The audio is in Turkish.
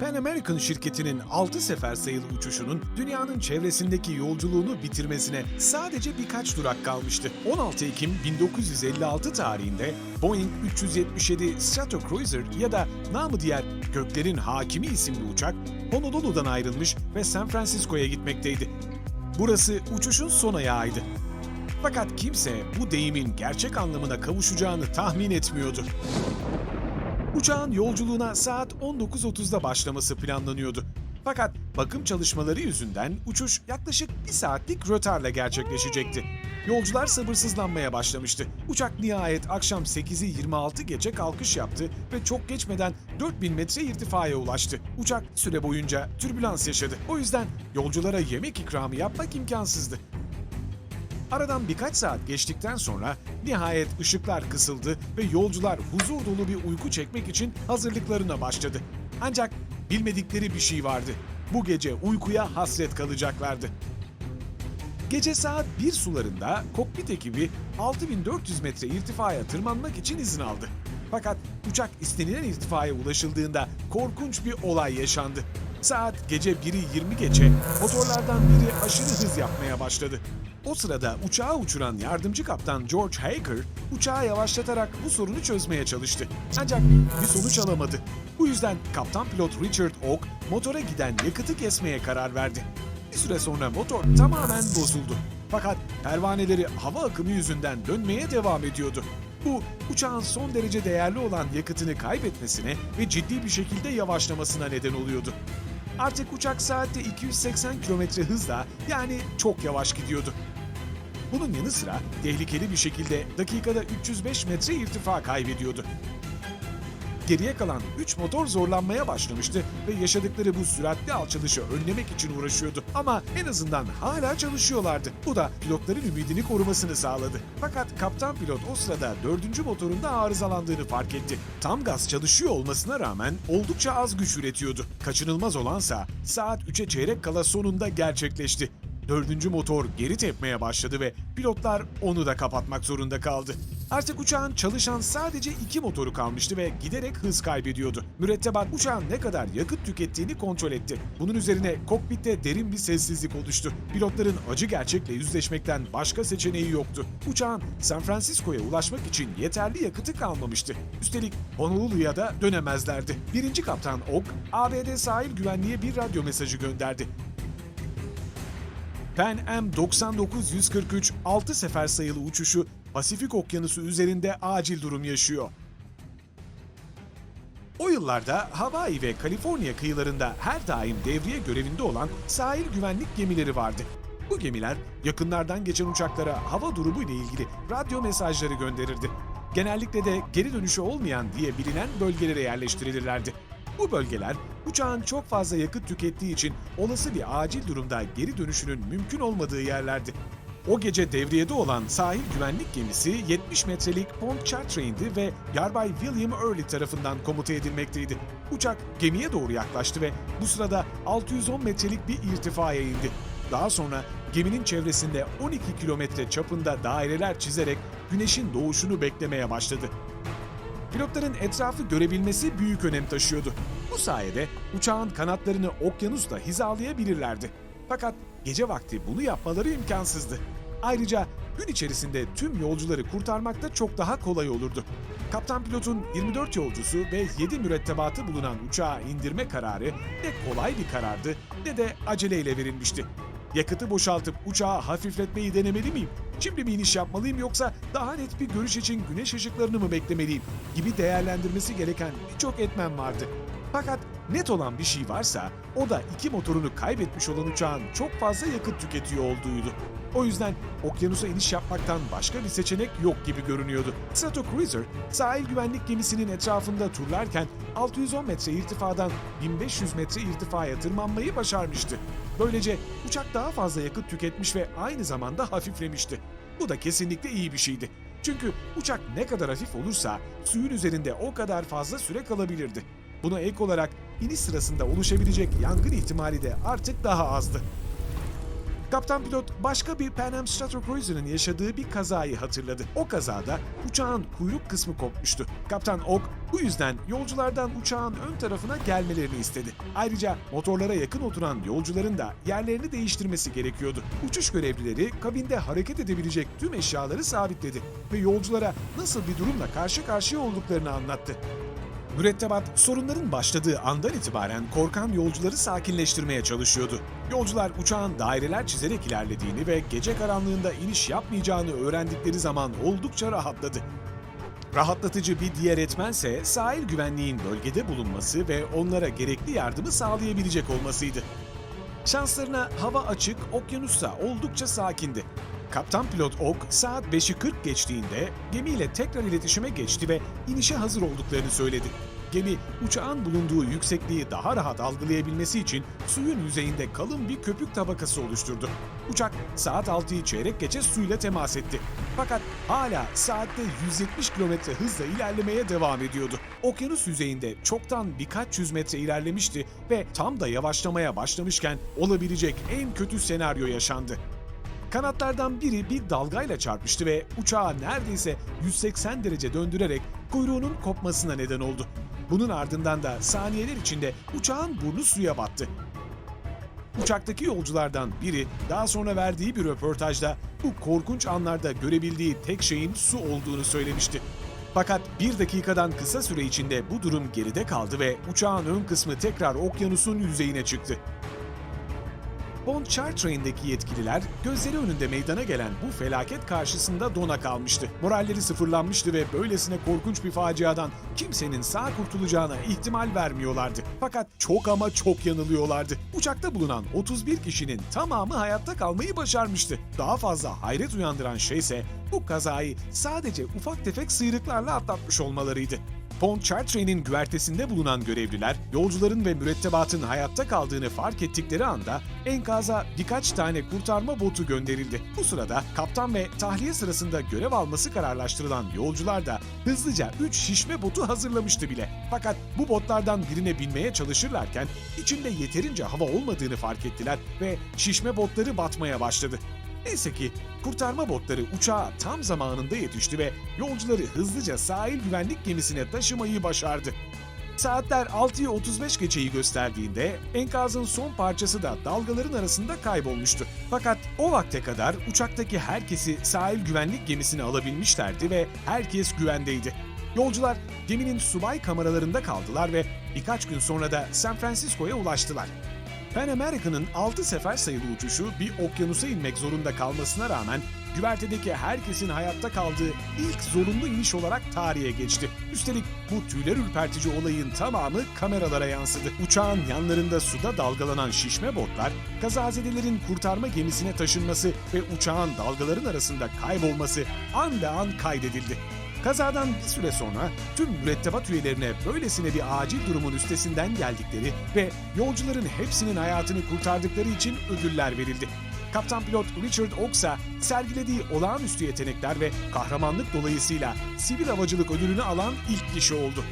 Pan American şirketinin 6 sefer sayılı uçuşunun dünyanın çevresindeki yolculuğunu bitirmesine sadece birkaç durak kalmıştı. 16 Ekim 1956 tarihinde Boeing 377 Stratocruiser ya da namı diğer Göklerin Hakimi isimli uçak Honolulu'dan ayrılmış ve San Francisco'ya gitmekteydi. Burası uçuşun son ayağıydı. Fakat kimse bu deyimin gerçek anlamına kavuşacağını tahmin etmiyordu. Uçağın yolculuğuna saat 19.30'da başlaması planlanıyordu. Fakat bakım çalışmaları yüzünden uçuş yaklaşık bir saatlik rötarla gerçekleşecekti. Yolcular sabırsızlanmaya başlamıştı. Uçak nihayet akşam 8'i 26 gece kalkış yaptı ve çok geçmeden 4000 metre irtifaya ulaştı. Uçak süre boyunca türbülans yaşadı. O yüzden yolculara yemek ikramı yapmak imkansızdı. Aradan birkaç saat geçtikten sonra nihayet ışıklar kısıldı ve yolcular huzur dolu bir uyku çekmek için hazırlıklarına başladı. Ancak bilmedikleri bir şey vardı. Bu gece uykuya hasret kalacaklardı. Gece saat 1 sularında kokpit ekibi 6400 metre irtifaya tırmanmak için izin aldı. Fakat uçak istenilen irtifaya ulaşıldığında korkunç bir olay yaşandı. Saat gece 1'i 20 geçe motorlardan biri aşırı hız yapmaya başladı. O sırada uçağı uçuran yardımcı kaptan George Hager uçağı yavaşlatarak bu sorunu çözmeye çalıştı. Ancak bir sonuç alamadı. Bu yüzden kaptan pilot Richard Oak motora giden yakıtı kesmeye karar verdi. Bir süre sonra motor tamamen bozuldu. Fakat pervaneleri hava akımı yüzünden dönmeye devam ediyordu. Bu uçağın son derece değerli olan yakıtını kaybetmesine ve ciddi bir şekilde yavaşlamasına neden oluyordu. Artık uçak saatte 280 km hızla yani çok yavaş gidiyordu. Bunun yanı sıra tehlikeli bir şekilde dakikada 305 metre irtifa kaybediyordu. Geriye kalan 3 motor zorlanmaya başlamıştı ve yaşadıkları bu süratli alçalışı önlemek için uğraşıyordu. Ama en azından hala çalışıyorlardı. Bu da pilotların ümidini korumasını sağladı. Fakat kaptan pilot o sırada dördüncü motorunda arızalandığını fark etti. Tam gaz çalışıyor olmasına rağmen oldukça az güç üretiyordu. Kaçınılmaz olansa saat 3'e çeyrek kala sonunda gerçekleşti. Dördüncü motor geri tepmeye başladı ve pilotlar onu da kapatmak zorunda kaldı. Artık uçağın çalışan sadece iki motoru kalmıştı ve giderek hız kaybediyordu. Mürettebat uçağın ne kadar yakıt tükettiğini kontrol etti. Bunun üzerine kokpitte derin bir sessizlik oluştu. Pilotların acı gerçekle yüzleşmekten başka seçeneği yoktu. Uçağın San Francisco'ya ulaşmak için yeterli yakıtı kalmamıştı. Üstelik Honolulu'ya da dönemezlerdi. Birinci kaptan Oak, ABD sahil güvenliğe bir radyo mesajı gönderdi. Pan Am 99-143 6 sefer sayılı uçuşu Pasifik Okyanusu üzerinde acil durum yaşıyor. O yıllarda Hawaii ve Kaliforniya kıyılarında her daim devriye görevinde olan sahil güvenlik gemileri vardı. Bu gemiler yakınlardan geçen uçaklara hava durumu ile ilgili radyo mesajları gönderirdi. Genellikle de geri dönüşü olmayan diye bilinen bölgelere yerleştirilirlerdi. Bu bölgeler uçağın çok fazla yakıt tükettiği için olası bir acil durumda geri dönüşünün mümkün olmadığı yerlerdi. O gece devriyede olan sahil güvenlik gemisi 70 metrelik Pontchartrain'di ve Yarbay William Early tarafından komuta edilmekteydi. Uçak gemiye doğru yaklaştı ve bu sırada 610 metrelik bir irtifaya indi. Daha sonra geminin çevresinde 12 kilometre çapında daireler çizerek güneşin doğuşunu beklemeye başladı. Pilotların etrafı görebilmesi büyük önem taşıyordu. Bu sayede uçağın kanatlarını okyanusla hizalayabilirlerdi. Fakat gece vakti bunu yapmaları imkansızdı. Ayrıca gün içerisinde tüm yolcuları kurtarmak da çok daha kolay olurdu. Kaptan pilotun 24 yolcusu ve 7 mürettebatı bulunan uçağı indirme kararı ne kolay bir karardı ne de aceleyle verilmişti. Yakıtı boşaltıp uçağı hafifletmeyi denemeli miyim? Şimdi mi iniş yapmalıyım yoksa daha net bir görüş için güneş ışıklarını mı beklemeliyim? Gibi değerlendirmesi gereken birçok etmen vardı. Fakat net olan bir şey varsa o da iki motorunu kaybetmiş olan uçağın çok fazla yakıt tüketiyor olduğuydu. O yüzden okyanusa iniş yapmaktan başka bir seçenek yok gibi görünüyordu. Stratocruiser sahil güvenlik gemisinin etrafında turlarken 610 metre irtifadan 1500 metre irtifaya tırmanmayı başarmıştı. Böylece uçak daha fazla yakıt tüketmiş ve aynı zamanda hafiflemişti. Bu da kesinlikle iyi bir şeydi. Çünkü uçak ne kadar hafif olursa suyun üzerinde o kadar fazla süre kalabilirdi. Buna ek olarak iniş sırasında oluşabilecek yangın ihtimali de artık daha azdı. Kaptan pilot başka bir Pan Am Stratocruiser'ın yaşadığı bir kazayı hatırladı. O kazada uçağın kuyruk kısmı kopmuştu. Kaptan Oak bu yüzden yolculardan uçağın ön tarafına gelmelerini istedi. Ayrıca motorlara yakın oturan yolcuların da yerlerini değiştirmesi gerekiyordu. Uçuş görevlileri kabinde hareket edebilecek tüm eşyaları sabitledi ve yolculara nasıl bir durumla karşı karşıya olduklarını anlattı. Mürettebat sorunların başladığı andan itibaren korkan yolcuları sakinleştirmeye çalışıyordu. Yolcular uçağın daireler çizerek ilerlediğini ve gece karanlığında iniş yapmayacağını öğrendikleri zaman oldukça rahatladı. Rahatlatıcı bir diğer etmense sahil güvenliğin bölgede bulunması ve onlara gerekli yardımı sağlayabilecek olmasıydı. Şanslarına hava açık, okyanussa oldukça sakindi. Kaptan pilot Oak saat 5'i 40 geçtiğinde gemiyle tekrar iletişime geçti ve inişe hazır olduklarını söyledi. Gemi uçağın bulunduğu yüksekliği daha rahat algılayabilmesi için suyun yüzeyinde kalın bir köpük tabakası oluşturdu. Uçak saat 6'yı çeyrek geçe suyla temas etti. Fakat hala saatte 170 kilometre hızla ilerlemeye devam ediyordu. Okyanus yüzeyinde çoktan birkaç yüz metre ilerlemişti ve tam da yavaşlamaya başlamışken olabilecek en kötü senaryo yaşandı. Kanatlardan biri bir dalgayla çarpmıştı ve uçağı neredeyse 180 derece döndürerek kuyruğunun kopmasına neden oldu. Bunun ardından da saniyeler içinde uçağın burnu suya battı. Uçaktaki yolculardan biri daha sonra verdiği bir röportajda bu korkunç anlarda görebildiği tek şeyin su olduğunu söylemişti. Fakat bir dakikadan kısa süre içinde bu durum geride kaldı ve uçağın ön kısmı tekrar okyanusun yüzeyine çıktı. Pontchartrain'deki yetkililer gözleri önünde meydana gelen bu felaket karşısında dona kalmıştı. Moralleri sıfırlanmıştı ve böylesine korkunç bir faciadan kimsenin sağ kurtulacağına ihtimal vermiyorlardı. Fakat çok ama çok yanılıyorlardı. Uçakta bulunan 31 kişinin tamamı hayatta kalmayı başarmıştı. Daha fazla hayret uyandıran şey ise bu kazayı sadece ufak tefek sıyrıklarla atlatmış olmalarıydı. Pontchartrain'in güvertesinde bulunan görevliler, yolcuların ve mürettebatın hayatta kaldığını fark ettikleri anda enkaza birkaç tane kurtarma botu gönderildi. Bu sırada kaptan ve tahliye sırasında görev alması kararlaştırılan yolcular da hızlıca 3 şişme botu hazırlamıştı bile. Fakat bu botlardan birine binmeye çalışırlarken içinde yeterince hava olmadığını fark ettiler ve şişme botları batmaya başladı. Neyse ki kurtarma botları uçağa tam zamanında yetişti ve yolcuları hızlıca sahil güvenlik gemisine taşımayı başardı. Saatler 6'yı 35 geçeyi gösterdiğinde enkazın son parçası da dalgaların arasında kaybolmuştu. Fakat o vakte kadar uçaktaki herkesi sahil güvenlik gemisine alabilmişlerdi ve herkes güvendeydi. Yolcular geminin subay kameralarında kaldılar ve birkaç gün sonra da San Francisco'ya ulaştılar. Pan American'ın 6 sefer sayılı uçuşu bir okyanusa inmek zorunda kalmasına rağmen güvertedeki herkesin hayatta kaldığı ilk zorunlu iniş olarak tarihe geçti. Üstelik bu tüyler ürpertici olayın tamamı kameralara yansıdı. Uçağın yanlarında suda dalgalanan şişme botlar, kazazedelerin kurtarma gemisine taşınması ve uçağın dalgaların arasında kaybolması an be an kaydedildi. Kazadan bir süre sonra tüm mürettebat üyelerine böylesine bir acil durumun üstesinden geldikleri ve yolcuların hepsinin hayatını kurtardıkları için ödüller verildi. Kaptan pilot Richard Oakes'a sergilediği olağanüstü yetenekler ve kahramanlık dolayısıyla sivil havacılık ödülünü alan ilk kişi oldu.